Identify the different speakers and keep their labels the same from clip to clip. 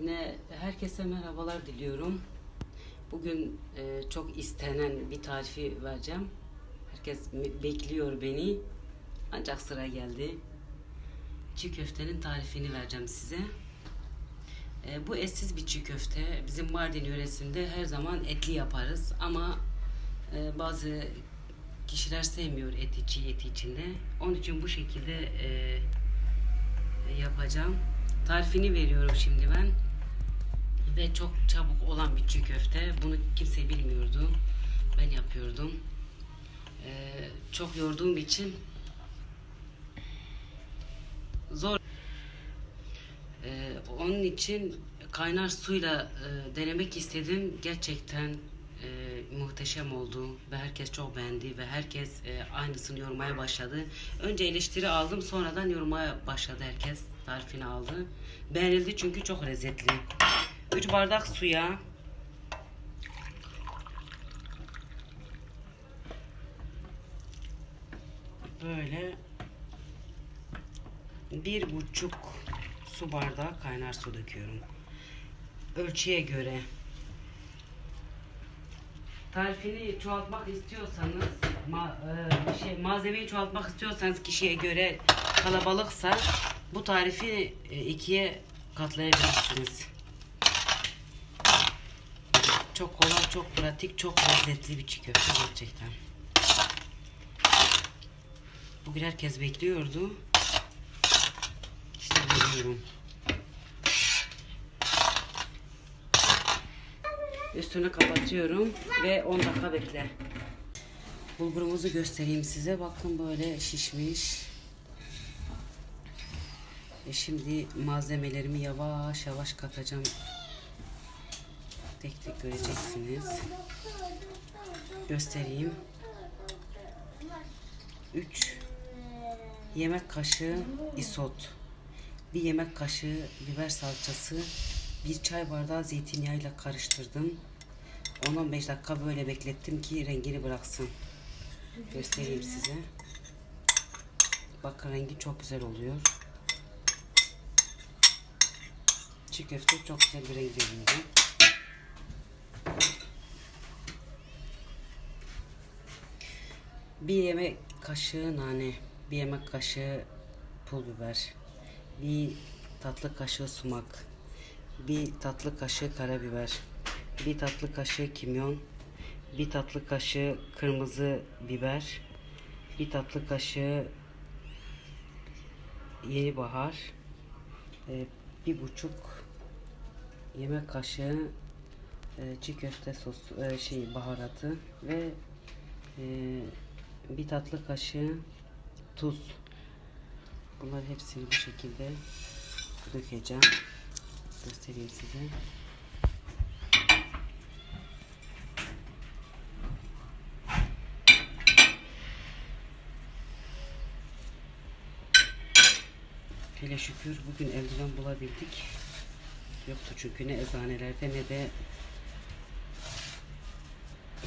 Speaker 1: Yine herkese merhabalar diliyorum. Bugün e, çok istenen bir tarifi vereceğim. Herkes bekliyor beni. Ancak sıra geldi. Çiğ köftenin tarifini vereceğim size. E, bu etsiz bir çiğ köfte. Bizim Mardin yöresinde her zaman etli yaparız ama e, bazı kişiler sevmiyor eti çiğ eti içinde. Onun için bu şekilde e, yapacağım. Tarifini veriyorum şimdi ben. Ve çok çabuk olan bir çiğ köfte. Bunu kimse bilmiyordu. Ben yapıyordum. Ee, çok yorduğum için zor. Ee, onun için kaynar suyla e, denemek istedim. Gerçekten e, muhteşem oldu ve herkes çok beğendi ve herkes e, aynısını yormaya başladı. Önce eleştiri aldım, sonradan yormaya başladı herkes. Tarifini aldı. Beğenildi çünkü çok lezzetli. 3 bardak suya böyle bir buçuk su bardağı kaynar su döküyorum. Ölçüye göre. Tarifini çoğaltmak istiyorsanız, ma, e, şey malzemeyi çoğaltmak istiyorsanız kişiye göre kalabalıksa bu tarifi e, ikiye katlayabilirsiniz. Çok kolay, çok pratik, çok lezzetli bir çiğ köfte gerçekten. Bugün herkes bekliyordu. İşte veriyorum. Üstünü kapatıyorum ve 10 dakika bekle. Bulgurumuzu göstereyim size. Bakın böyle şişmiş. Ve şimdi malzemelerimi yavaş yavaş katacağım. Tek tek göreceksiniz. Göstereyim. 3 yemek kaşığı isot. Bir yemek kaşığı biber salçası. Bir çay bardağı zeytinyağıyla karıştırdım. 10-15 dakika böyle beklettim ki rengini bıraksın. Göstereyim size. Bakın rengi çok güzel oluyor. Çiğ köfte çok güzel bir renk veriyor. Bir yemek kaşığı nane, bir yemek kaşığı pul biber, bir tatlı kaşığı sumak, bir tatlı kaşığı karabiber, bir tatlı kaşığı kimyon, bir tatlı kaşığı kırmızı biber, bir tatlı kaşığı yeni bahar, e, bir buçuk yemek kaşığı e, çiğ köfte sosu, e, şey baharatı ve e, bir tatlı kaşığı tuz. Bunları hepsini bu şekilde dökeceğim. Göstereyim size. Hele şükür bugün eldiven bulabildik. Yoktu çünkü ne eczanelerde ne de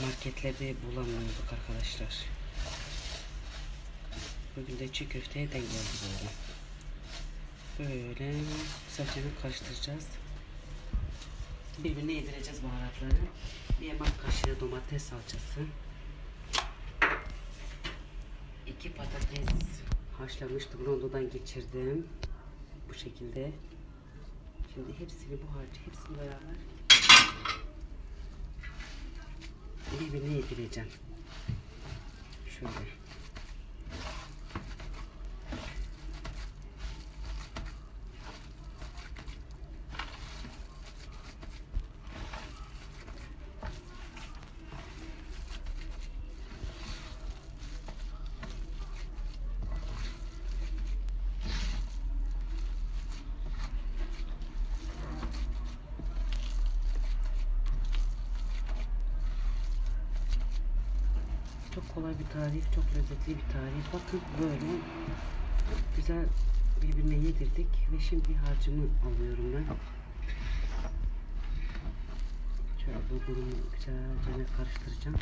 Speaker 1: marketlerde bulamıyorduk arkadaşlar. Bugün de çiğ köfteye denk geldi böyle. Böyle bir karıştıracağız. Birbirine yedireceğiz baharatları. Bir yemek kaşığı domates salçası. iki patates haşlamıştım. Rondodan geçirdim. Bu şekilde. Şimdi hepsini bu harcı hepsini beraber birbirine yedireceğim. Şöyle. Çok kolay bir tarif, çok lezzetli bir tarif. Bakın böyle güzel birbirine yedirdik ve şimdi harcımı alıyorum ben. Şöyle bulgurumu güzelce karıştıracağım.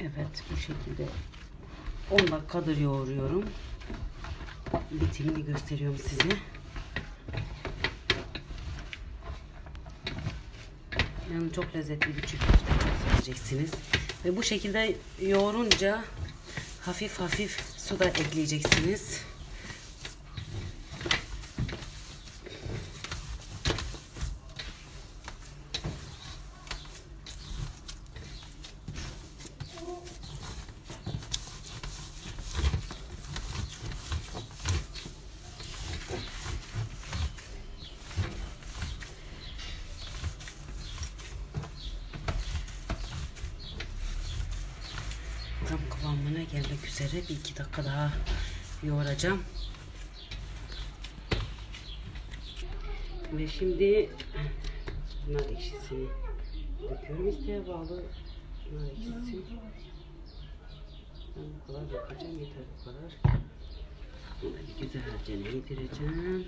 Speaker 1: Evet bu şekilde 10 dakikadır yoğuruyorum. Bitimini gösteriyorum size. Yani çok lezzetli bir çok seveceksiniz. Ve bu şekilde yoğurunca hafif hafif su da ekleyeceksiniz. Kıvamına gelmek üzere bir iki dakika daha yoğuracağım. Ve şimdi nar ekşisini döküyorum isteğe bağlı nar ekşisi. Ben bu kadar dökeceğim yeter bu kadar. Bunu bir güzelce yedireceğim.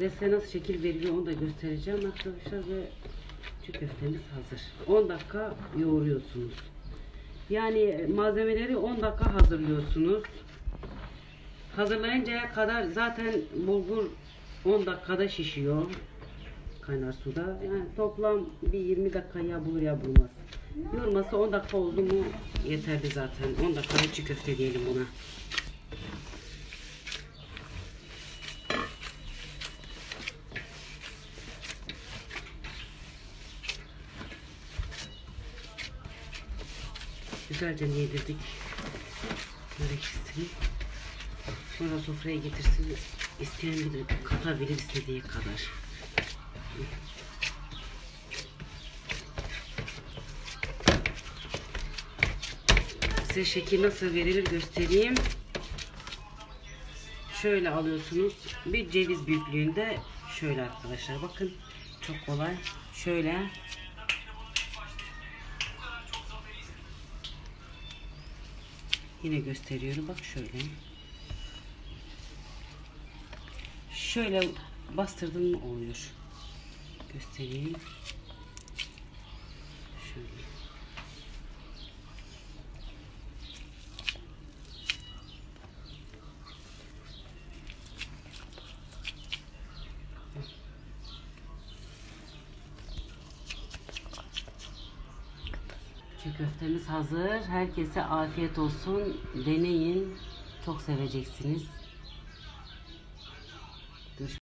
Speaker 1: Ve size nasıl şekil veriliyor onu da göstereceğim arkadaşlar ve çiğ köftemiz hazır. 10 dakika yoğuruyorsunuz. Yani malzemeleri 10 dakika hazırlıyorsunuz. Hazırlayıncaya kadar zaten bulgur 10 dakikada şişiyor. Kaynar suda. Yani toplam bir 20 dakika ya bulur ya bulmaz. Yoğurması 10 dakika oldu mu yeterli zaten. 10 dakika çiğ köfte diyelim buna. Güzelce yedirdik. Nar ekşisini. Sonra sofraya getirsin. İsteyen bilir, katabilir istediği kadar. Size şekil nasıl verilir göstereyim. Şöyle alıyorsunuz. Bir ceviz büyüklüğünde şöyle arkadaşlar bakın. Çok kolay. Şöyle Yine gösteriyorum. Bak şöyle. Şöyle bastırdım mı oluyor. Göstereyim. Şöyle. Çiğ köftemiz hazır. Herkese afiyet olsun. Deneyin. Çok seveceksiniz.